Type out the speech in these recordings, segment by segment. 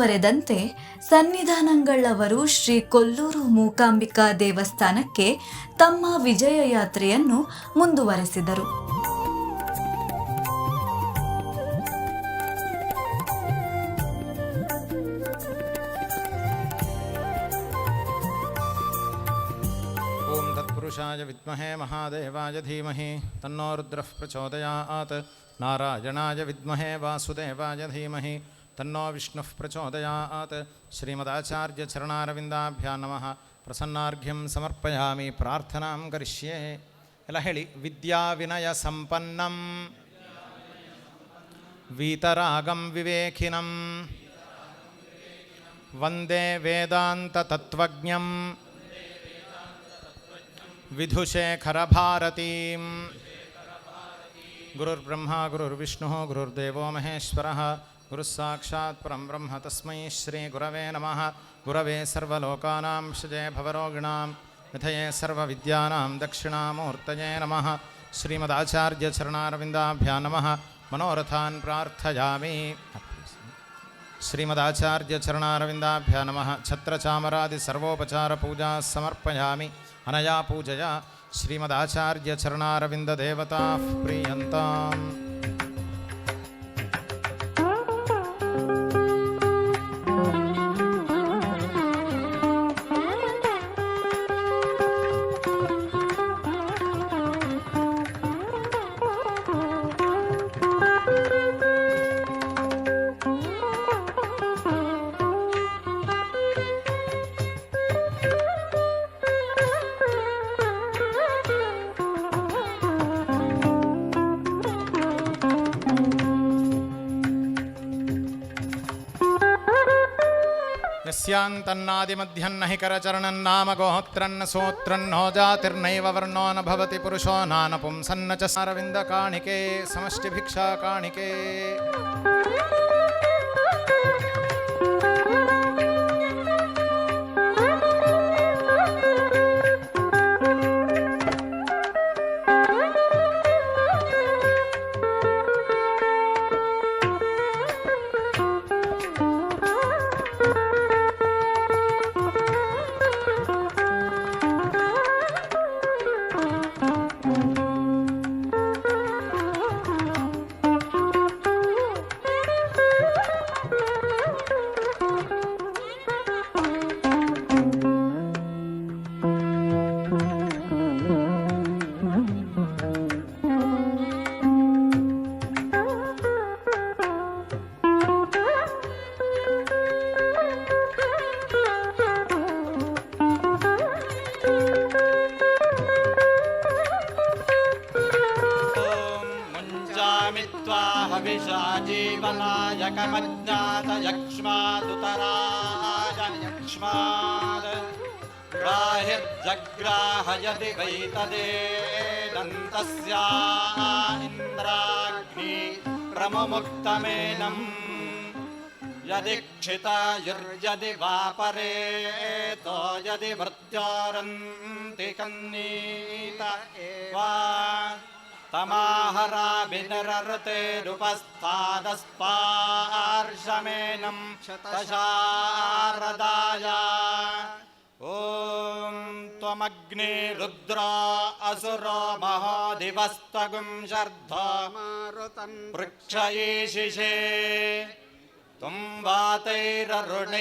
ಮುಂದುವರೆದಂತೆ ಸನ್ನಿಧಾನಂಗಳವರು ಶ್ರೀ ಕೊಲ್ಲೂರು ಮೂಕಾಂಬಿಕಾ ದೇವಸ್ಥಾನಕ್ಕೆ ತಮ್ಮ ವಿಜಯ ಯಾತ್ರೆಯನ್ನು ಮುಂದುವರೆಸಿದರು. ಓಂ ವಿಮಹೇ ಮಹಾದೇವಾಯ ಧೀಮಹಿ. ತನ್ನೋ ರುದ್ರ ಪ್ರಚೋದಯಾತ್. ನಾರಾಯಣಾಯ ವಿದ್ಮಹೇ ವಾಸುದೇವಾಯ ಧೀಮಹಿ. तन्नो विष्णुः प्रचोदयात् श्रीमदाचार्यचरणारविन्दाभ्यां नमः प्रसन्नार्घ्यं समर्पयामि प्रार्थनां करिष्ये ಎಲ್ಲ ಹೇಳಿ ವಿದ್ಯಾವಿನಯಸಂಪನ್ನಂ वीतरागं विवेकिनं वन्दे वेदान्ततत्त्वज्ञं विधुशेखरभारतीं गुरुर्ब्रह्मा गुरुर्विष्णुः गुरुर्देवो महेश्वरः गुरुः साक्षात् परं ब्रह्म तस्मै श्रीगुरवे नमः। गुरवे सर्वलोकानां शुजे भवरोगिणां, विधये सर्वविद्यानां दक्षिणामूर्तये नमः। श्रीमदाचार्यचरणारविन्दाभ्यां नमः। मनोरथान् प्रार्थयामि। श्रीमदाचार्यचरणारविन्दाभ्या नमः। छत्रचामरादिसर्वोपचारपूजाः समर्पयामि। अनया पूजया। श्रीमदाचार्यचरणारविन्ददेवताः प्रीयन्ताम्। यस्यान्तन्नादिमध्यन्न हि करचरणन्नाम गोहत्रन्न सोत्रन्नो जातिर्नैव वर्णो न भवति पुरुषो नानपुंसन्न च सारविन्दकाणिके समष्टिभिक्षाकाणिके मुञ्जामि त्वा हविषा जीवनायकमज्ञातयक्ष्मादुतराय यक्ष्माद ग्राहिर्जग्राहयति वै तदेदन्तस्या इन्द्राग्नि प्रमुक्तमेनम् यदि क्षितायुर्यदि वा परेतो यदि मृत्योरन्ति कन्नीत एवा तमाहराभिनरतेरुपस्थादस्पार्शमेनं शतशारदाय ॐ त्वमग्ने रुद्रा असुरो महोदिवस्त्वगुं शर्धमारुतं पृक्षयेशिषे त्वं वातैररुणैर्यासि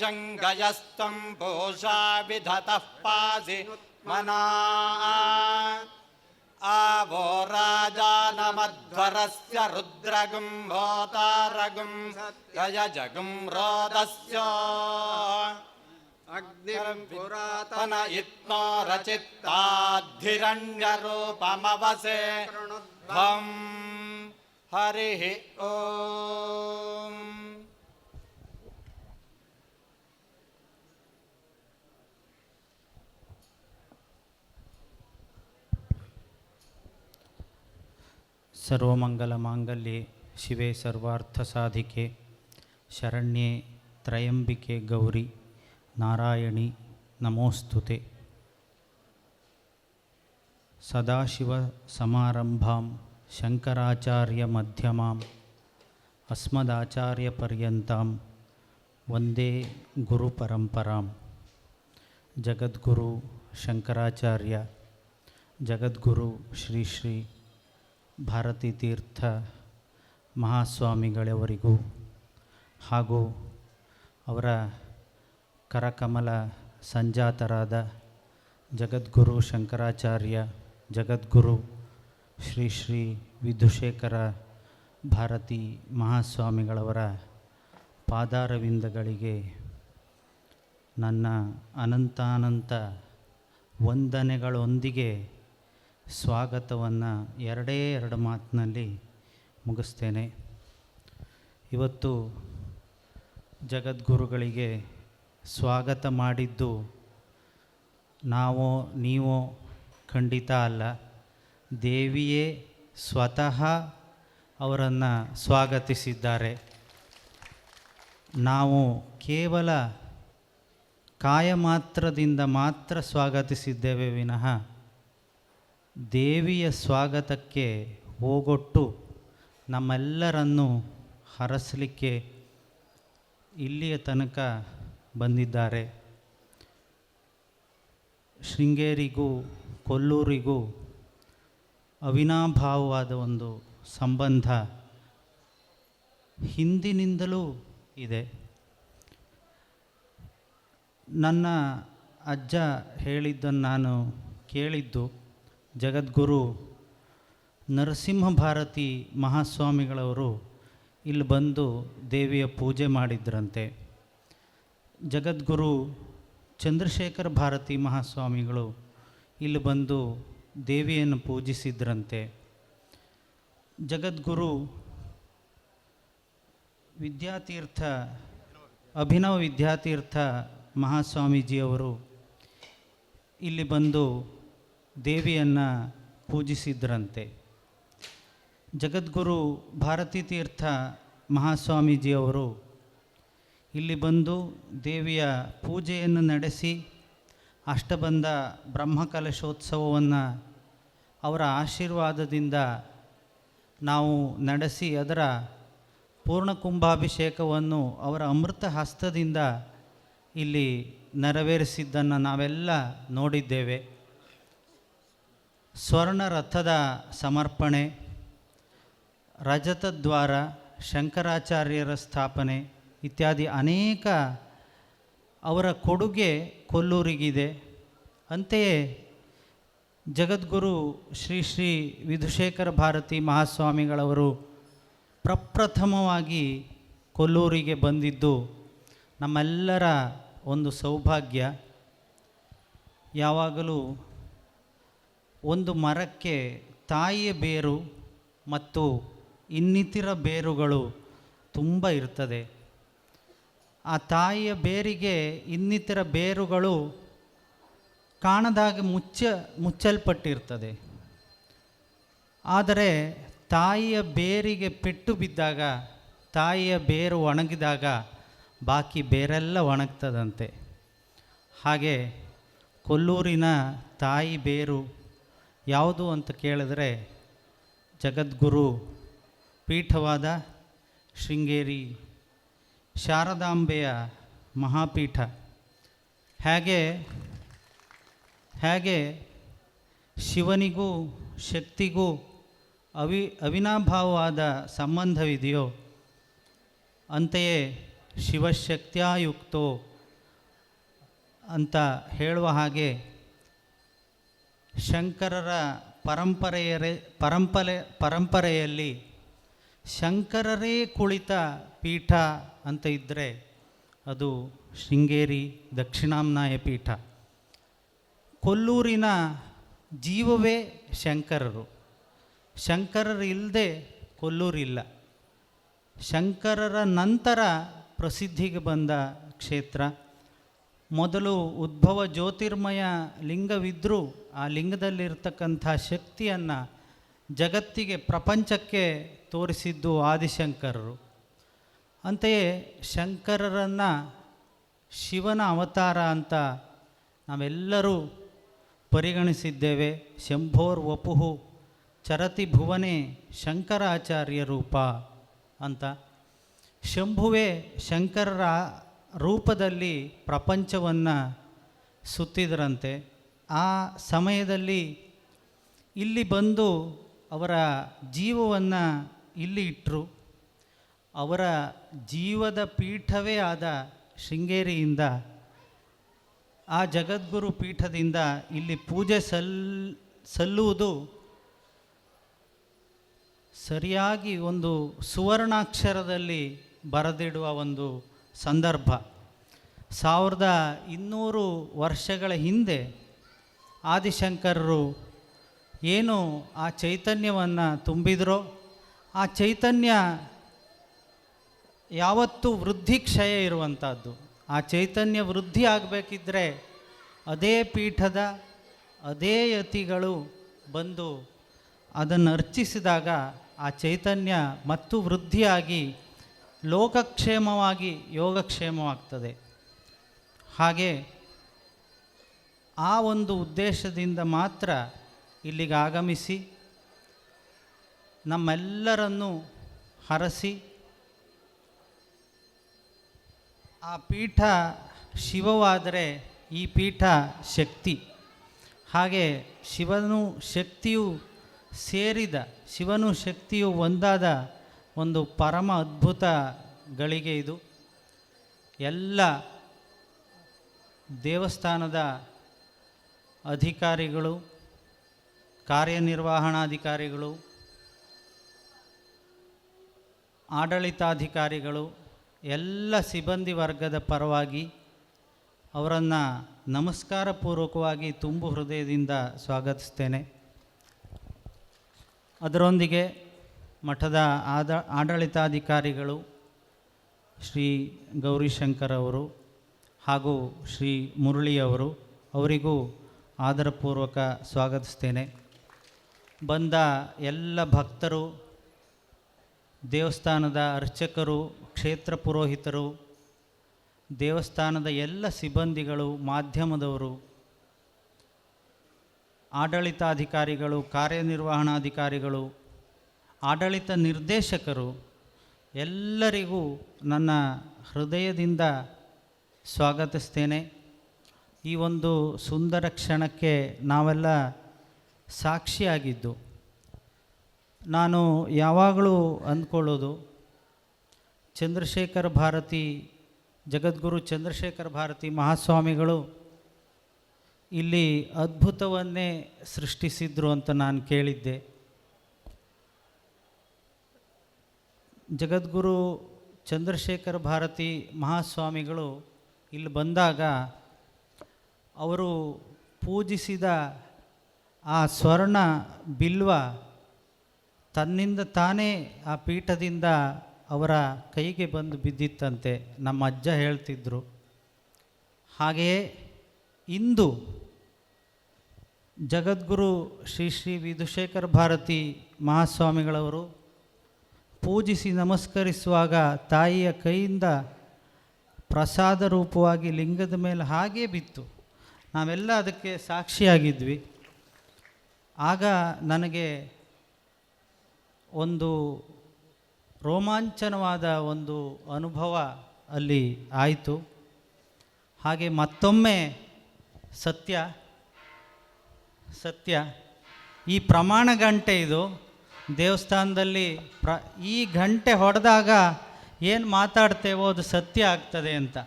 शङ्गयस्त्वं पूषा विधतः पासि मना राजानमध्वरस्य रुद्रगुं भोतारगुं गयजगुं रोदस्य। अग्निं पुरातन इत्नो रचित्ताद्धिरण्यरूपमवसे हरिः ॐ ಸರ್ವಮಂಗಲಮಾಂಗಲ್ಯೆ ಶಿವೆ ಸರ್ವಾರ್ಥಸಾಧಿಕೆ ಶರಣ್ಯೆ ತ್ರಯಂಬಿಕೆ ಗೌರಿ. ನಾರಾಯಣಿ ನಮೋಸ್ತುತೆ. ಸದಾಶಿವ ಸಮಾರಂಭಾಂ ಶಂಕರಾಚಾರ್ಯ ಮಧ್ಯಮಾಂ ಅಸ್ಮದಾಚಾರ್ಯಪರ್ಯಂತಾಂ ವಂದೇ ಗುರುಪರಂಪರಾಂ ಜಗದ್ಗುರು ಶಂಕರಾಚಾರ್ಯ, ಜಗದ್ಗುರು ಶ್ರೀ ಶ್ರೀ ಭಾರತೀ ತೀರ್ಥ ಮಹಾಸ್ವಾಮಿಗಳವರಿಗೂ ಹಾಗೂ ಅವರ ಕರಕಮಲ ಸಂಜಾತರಾದ ಜಗದ್ಗುರು ಶಂಕರಾಚಾರ್ಯ, ಜಗದ್ಗುರು ಶ್ರೀ ಶ್ರೀ ವಿಧುಶೇಖರ ಭಾರತಿ ಮಹಾಸ್ವಾಮಿಗಳವರ ಪಾದಾರವಿಂದಗಳಿಗೆ ನನ್ನ ಅನಂತಾನಂತ ವಂದನೆಗಳೊಂದಿಗೆ ಸ್ವಾಗತವನ್ನು ಎರಡೇ ಎರಡು ಮಾತಿನಲ್ಲಿ ಮುಗಿಸ್ತೇನೆ. ಇವತ್ತು ಜಗದ್ಗುರುಗಳಿಗೆ ಸ್ವಾಗತ ಮಾಡಿದ್ದು ನಾವೋ, ನೀವೋ ಖಂಡಿತ ಅಲ್ಲ. ದೇವಿಯೇ ಸ್ವತಃ ಅವರನ್ನು ಸ್ವಾಗತಿಸಿದ್ದಾರೆ. ನಾವು ಕೇವಲ ಕಾಯ ಮಾತ್ರದಿಂದ ಮಾತ್ರ ಸ್ವಾಗತಿಸಿದ್ದೇವೆ ವಿನಃ ದೇವಿಯ ಸ್ವಾಗತಕ್ಕೆ ಹೋಗೊಟ್ಟು ನಮ್ಮೆಲ್ಲರನ್ನು ಹರಸಲಿಕ್ಕೆ ಇಲ್ಲಿಯ ತನಕ ಬಂದಿದ್ದಾರೆ. ಶೃಂಗೇರಿಗೂ ಕೊಲ್ಲೂರಿಗೂ ಅವಿನಾಭಾವವಾದ ಒಂದು ಸಂಬಂಧ ಹಿಂದಿನಿಂದಲೂ ಇದೆ. ನನ್ನ ಅಜ್ಜ ಹೇಳಿದ್ದನ್ನು ನಾನು ಕೇಳಿದ್ದು ಜಗದ್ಗುರು ನರಸಿಂಹ ಭಾರತಿ ಮಹಾಸ್ವಾಮಿಗಳವರು ಇಲ್ಲಿ ಬಂದು ದೇವಿಯ ಪೂಜೆ ಮಾಡಿದ್ರಂತೆ. ಜಗದ್ಗುರು ಚಂದ್ರಶೇಖರ ಭಾರತಿ ಮಹಾಸ್ವಾಮಿಗಳು ಇಲ್ಲಿ ಬಂದು ದೇವಿಯನ್ನು ಪೂಜಿಸಿದ್ರಂತೆ. ಜಗದ್ಗುರು ವಿದ್ಯಾತೀರ್ಥ, ಅಭಿನವ ವಿದ್ಯಾತೀರ್ಥ ಮಹಾಸ್ವಾಮೀಜಿಯವರು ಇಲ್ಲಿ ಬಂದು ದೇವಿಯನ್ನು ಪೂಜಿಸಿದ್ರಂತೆ. ಜಗದ್ಗುರು ಭಾರತೀ ತೀರ್ಥ ಮಹಾಸ್ವಾಮೀಜಿಯವರು ಇಲ್ಲಿ ಬಂದು ದೇವಿಯ ಪೂಜೆಯನ್ನು ನಡೆಸಿ ಅಷ್ಟಬಂಧ ಬ್ರಹ್ಮಕಲಶೋತ್ಸವವನ್ನು ಅವರ ಆಶೀರ್ವಾದದಿಂದ ನಾವು ನಡೆಸಿ ಅದರ ಪೂರ್ಣ ಕುಂಭಾಭಿಷೇಕವನ್ನು ಅವರ ಅಮೃತ ಹಸ್ತದಿಂದ ಇಲ್ಲಿ ನೆರವೇರಿಸಿದ್ದನ್ನು ನಾವೆಲ್ಲ ನೋಡಿದ್ದೇವೆ. ಸ್ವರ್ಣ ರಥದ ಸಮರ್ಪಣೆ ರಜತದ್ವಾರ ಶಂಕರಾಚಾರ್ಯರ ಸ್ಥಾಪನೆ ಇತ್ಯಾದಿ ಅನೇಕ ಅವರ ಕೊಡುಗೆ ಕೊಲ್ಲೂರಿಗಿದೆ. ಅಂತೆಯೇ ಜಗದ್ಗುರು ಶ್ರೀ ಶ್ರೀ ವಿಧುಶೇಖರ ಭಾರತಿ ಮಹಾಸ್ವಾಮಿಗಳವರು ಪ್ರಪ್ರಥಮವಾಗಿ ಕೊಲ್ಲೂರಿಗೆ ಬಂದಿದ್ದು ನಮ್ಮೆಲ್ಲರ ಒಂದು ಸೌಭಾಗ್ಯ. ಯಾವಾಗಲೂ ಒಂದು ಮರಕ್ಕೆ ತಾಯಿಯ ಬೇರು ಮತ್ತು ಇನ್ನಿತರ ಬೇರುಗಳು ತುಂಬ ಇರ್ತದೆ. ಆ ತಾಯಿಯ ಬೇರಿಗೆ ಇನ್ನಿತರ ಬೇರುಗಳು ಕಾಣದಾಗ ಮುಚ್ಚ, ಮುಚ್ಚಲ್ಪಟ್ಟಿರ್ತದೆ. ಆದರೆ ತಾಯಿಯ ಬೇರಿಗೆ ಪೆಟ್ಟು ಬಿದ್ದಾಗ, ತಾಯಿಯ ಬೇರು ಒಣಗಿದಾಗ ಬಾಕಿ ಬೇರೆಲ್ಲ ಒಣಗ್ತದಂತೆ. ಹಾಗೆ ಕೊಲ್ಲೂರಿನ ತಾಯಿ ಬೇರು ಯಾವುದು ಅಂತ ಕೇಳಿದ್ರೆ ಜಗದ್ಗುರು, ಪೀಠವಾದ ಶೃಂಗೇರಿ ಶಾರದಾಂಬೆಯ ಮಹಾಪೀಠ. ಹೇಗೆ? ಹೇಗೆ? ಶಿವನಿಗೂ ಶಕ್ತಿಗೂ ಅವಿ, ಅವಿನಾಭಾವವಾದ ಸಂಬಂಧವಿದೆಯೋ, ಅಂತೆಯೇ ಶಿವಶಕ್ತಿಯಾಯುಕ್ತೋ ಅಂತ ಹೇಳುವ ಹಾಗೆ ಶಂಕರರ ಪರಂಪರೆಯರೇ ಪರಂಪರೆ ಪರಂಪರೆಯಲ್ಲಿ ಶಂಕರರೇ ಕುಳಿತ ಪೀಠ ಅಂತ ಇದ್ದರೆ ಅದು ಶೃಂಗೇರಿ ದಕ್ಷಿಣಾಮ್ನಾಯ ಪೀಠ. ಕೊಲ್ಲೂರಿನ ಜೀವವೇ ಶಂಕರರು. ಶಂಕರರು ಇಲ್ಲದೆ ಕೊಲ್ಲೂರಿಲ್ಲ ಶಂಕರರ ನಂತರ ಪ್ರಸಿದ್ಧಿಗೆ ಬಂದ ಕ್ಷೇತ್ರ ಮೊದಲು ಉದ್ಭವ ಜ್ಯೋತಿರ್ಮಯ ಲಿಂಗವಿದ್ದರೂ ಆ ಲಿಂಗದಲ್ಲಿರ್ತಕ್ಕಂಥ ಶಕ್ತಿಯನ್ನು ಜಗತ್ತಿಗೆ ಪ್ರಪಂಚಕ್ಕೆ ತೋರಿಸಿದ್ದು ಆದಿಶಂಕರರು. ಅಂತೆಯೇ ಶಂಕರರನ್ನು ಶಿವನ ಅವತಾರ ಅಂತ ನಾವೆಲ್ಲರೂ ಪರಿಗಣಿಸಿದ್ದೇವೆ. ಶಂಭೋರ್ ವಪುಹು ಚರತಿ ಭುವನೆ ಶಂಕರಾಚಾರ್ಯ ರೂಪ ಅಂತ. ಶಂಭುವೇ ಶಂಕರರ ರೂಪದಲ್ಲಿ ಪ್ರಪಂಚವನ್ನು ಸುತ್ತಿದರಂತೆ, ಆ ಸಮಯದಲ್ಲಿ ಇಲ್ಲಿ ಬಂದು ಅವರ ಜೀವವನ್ನು ಇಲ್ಲಿ ಇಟ್ಟರು ಅವರ ಜೀವದ ಪೀಠವೇ ಆದ ಶೃಂಗೇರಿಯಿಂದ, ಆ ಜಗದ್ಗುರು ಪೀಠದಿಂದ ಇಲ್ಲಿ ಪೂಜೆ ಸಲ್, ಸಲ್ಲುವುದು ಸರಿಯಾಗಿ ಒಂದು ಸುವರ್ಣಾಕ್ಷರದಲ್ಲಿ ಬರೆದಿಡುವ ಒಂದು ಸಂದರ್ಭ. ಸಾವಿರದ ಇನ್ನೂರು ವರ್ಷಗಳ ಹಿಂದೆ ಆದಿಶಂಕರರು ಏನು ಆ ಚೈತನ್ಯವನ್ನು ತುಂಬಿದರೋ, ಆ ಚೈತನ್ಯ ಯಾವತ್ತೂ ವೃದ್ಧಿ ಕ್ಷಯ ಇರುವಂಥದ್ದು ಆ ಚೈತನ್ಯ ವೃದ್ಧಿ ಆಗಬೇಕಿದ್ರೆ ಅದೇ ಪೀಠದ ಅದೇ ಯತಿಗಳು ಬಂದು ಅದನ್ನು ಅರ್ಚಿಸಿದಾಗ ಆ ಚೈತನ್ಯ ಮತ್ತು ವೃದ್ಧಿಯಾಗಿ ಲೋಕಕ್ಷೇಮವಾಗಿ ಯೋಗಕ್ಷೇಮವಾಗ್ತದೆ. ಹಾಗೆ ಆ ಒಂದು ಉದ್ದೇಶದಿಂದ ಮಾತ್ರ ಇಲ್ಲಿಗೆ ಆಗಮಿಸಿ, ನಮ್ಮೆಲ್ಲರನ್ನು ಹರಸಿ, ಆ ಪೀಠ ಶಿವವಾದರೆ ಈ ಪೀಠ ಶಕ್ತಿ. ಹಾಗೆ ಶಿವನು ಶಕ್ತಿಯು ಸೇರಿದ, ಶಿವನು ಶಕ್ತಿಯು ಒಂದಾದ ಒಂದು ಪರಮ ಅದ್ಭುತ ಗಳಿಗೆ ಇದು. ಎಲ್ಲ ದೇವಸ್ಥಾನದ ಅಧಿಕಾರಿಗಳು, ಕಾರ್ಯನಿರ್ವಹಣಾಧಿಕಾರಿಗಳು, ಆಡಳಿತಾಧಿಕಾರಿಗಳು, ಎಲ್ಲ ಸಿಬ್ಬಂದಿ ವರ್ಗದ ಪರವಾಗಿ ಅವರನ್ನು ನಮಸ್ಕಾರ ಪೂರ್ವಕವಾಗಿ ತುಂಬು ಹೃದಯದಿಂದ ಸ್ವಾಗತಿಸ್ತೇನೆ. ಅದರೊಂದಿಗೆ ಮಠದ ಆದ ಆಡಳಿತಾಧಿಕಾರಿಗಳು ಶ್ರೀ ಗೌರಿಶಂಕರ್ ಅವರು ಹಾಗೂ ಶ್ರೀ ಮುರಳಿ ಅವರು, ಅವರಿಗೂ ಆದರಪೂರ್ವಕ ಸ್ವಾಗತಿಸ್ತೇನೆ. ಬಂದ ಎಲ್ಲ ಭಕ್ತರು, ದೇವಸ್ಥಾನದ ಅರ್ಚಕರು, ಕ್ಷೇತ್ರ ಪುರೋಹಿತರು, ದೇವಸ್ಥಾನದ ಎಲ್ಲ ಸಿಬ್ಬಂದಿಗಳು, ಮಾಧ್ಯಮದವರು, ಆಡಳಿತಾಧಿಕಾರಿಗಳು, ಕಾರ್ಯನಿರ್ವಹಣಾಧಿಕಾರಿಗಳು ಆಡಳಿತ ನಿರ್ದೇಶಕರು ಎಲ್ಲರಿಗೂ ನನ್ನ ಹೃದಯದಿಂದ ಸ್ವಾಗತಿಸ್ತೇನೆ. ಈ ಒಂದು ಸುಂದರ ಕ್ಷಣಕ್ಕೆ ನಾವೆಲ್ಲ ಸಾಕ್ಷಿಯಾಗಿದ್ದು. ನಾನು ಯಾವಾಗಲೂ ಅಂದ್ಕೊಳ್ಳೋದು ಚಂದ್ರಶೇಖರ ಭಾರತಿ, ಜಗದ್ಗುರು ಚಂದ್ರಶೇಖರ ಭಾರತಿ ಮಹಾಸ್ವಾಮಿಗಳು ಇಲ್ಲಿ ಅದ್ಭುತವನ್ನೇ ಸೃಷ್ಟಿಸಿದ್ರು ಅಂತ ನಾನು ಕೇಳಿದ್ದೆ. ಜಗದ್ಗುರು ಚಂದ್ರಶೇಖರ ಭಾರತಿ ಮಹಾಸ್ವಾಮಿಗಳು ಇಲ್ಲಿ ಬಂದಾಗ ಅವರು ಪೂಜಿಸಿದ ಆ ಸ್ವರ್ಣ ಬಿಲ್ವ ತನ್ನಿಂದ ತಾನೇ ಆ ಪೀಠದಿಂದ ಅವರ ಕೈಗೆ ಬಂದು ಬಿದ್ದಿತ್ತಂತೆ. ನಮ್ಮ ಅಜ್ಜ ಹೇಳ್ತಿದ್ರು. ಹಾಗೆಯೇ ಇಂದು ಜಗದ್ಗುರು ಶ್ರೀ ಶ್ರೀ ವಿಧುಶೇಖರ ಭಾರತಿ ಮಹಾಸ್ವಾಮಿಗಳವರು ಪೂಜಿಸಿ ನಮಸ್ಕರಿಸುವಾಗ ತಾಯಿಯ ಕೈಯಿಂದ ಪ್ರಸಾದ ರೂಪವಾಗಿ ಲಿಂಗದ ಮೇಲೆ ಹಾಗೇ ಬಿತ್ತು. ನಾವೆಲ್ಲ ಅದಕ್ಕೆ ಸಾಕ್ಷಿಯಾಗಿದ್ವಿ. ಆಗ ನನಗೆ ಒಂದು ರೋಮಾಂಚನವಾದ ಒಂದು ಅನುಭವ ಅಲ್ಲಿ ಆಯಿತು. ಹಾಗೆ ಮತ್ತೊಮ್ಮೆ ಸತ್ಯ ಸತ್ಯ. ಈ ಪ್ರಮಾಣ ಗಂಟೆ ಇದು. ದೇವಸ್ಥಾನದಲ್ಲಿ ಪ್ರ, ಈ ಗಂಟೆ ಹೊಡೆದಾಗ ಏನು ಮಾತಾಡ್ತೇವೋ ಅದು ಸತ್ಯ ಆಗ್ತದೆ ಅಂತ.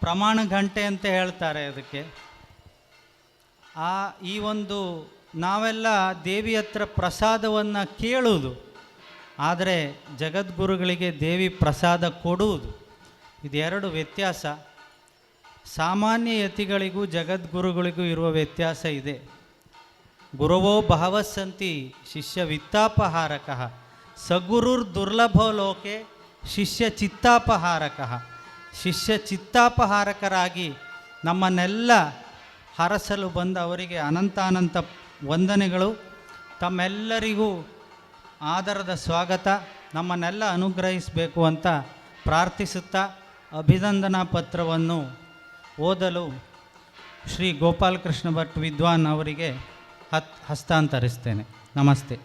ಪ್ರಮಾಣ ಗಂಟೆ ಅಂತ ಹೇಳ್ತಾರೆ ಅದಕ್ಕೆ. ಆ, ಈ ಒಂದು ನಾವೆಲ್ಲ ದೇವಿ ಹತ್ರ ಪ್ರಸಾದವನ್ನು ಕೇಳುವುದು ಆದರೆ ಜಗದ್ಗುರುಗಳಿಗೆ ದೇವಿ ಪ್ರಸಾದ ಕೊಡುವುದು. ಇದೆರಡು ವ್ಯತ್ಯಾಸ. ಸಾಮಾನ್ಯ ಯತಿಗಳಿಗೂ ಜಗದ್ಗುರುಗಳಿಗೂ ಇರುವ ವ್ಯತ್ಯಾಸ ಇದೆ. ಗುರವೋ ಭಾವಸಂತಿ ಶಿಷ್ಯ ವಿತ್ತಾಪಹಾರಕ ಸಗುರುರ್ ದುರ್ಲಭೋ ಲೋಕೆ ಶಿಷ್ಯ ಚಿತ್ತಾಪಹಾರಕ ಶಿಷ್ಯ ಚಿತ್ತಾಪಹಾರಕರಾಗಿ ನಮ್ಮನ್ನೆಲ್ಲ ಹರಸಲು ಬಂದ ಅವರಿಗೆ ಅನಂತಾನಂತ ವಂದನೆಗಳು. ತಮ್ಮೆಲ್ಲರಿಗೂ ಆದರದ ಸ್ವಾಗತ. ನಮ್ಮನ್ನೆಲ್ಲ ಅನುಗ್ರಹಿಸಬೇಕು ಅಂತ ಪ್ರಾರ್ಥಿಸುತ್ತಾ ಅಭಿನಂದನಾ ಪತ್ರವನ್ನು ಓದಲು ಶ್ರೀ ಗೋಪಾಲಕೃಷ್ಣ ಭಟ್ ವಿದ್ವಾನ್ ಅವರಿಗೆ ಹಸ್ತಾಂತರಿಸ್ತೇನೆ ನಮಸ್ತೆ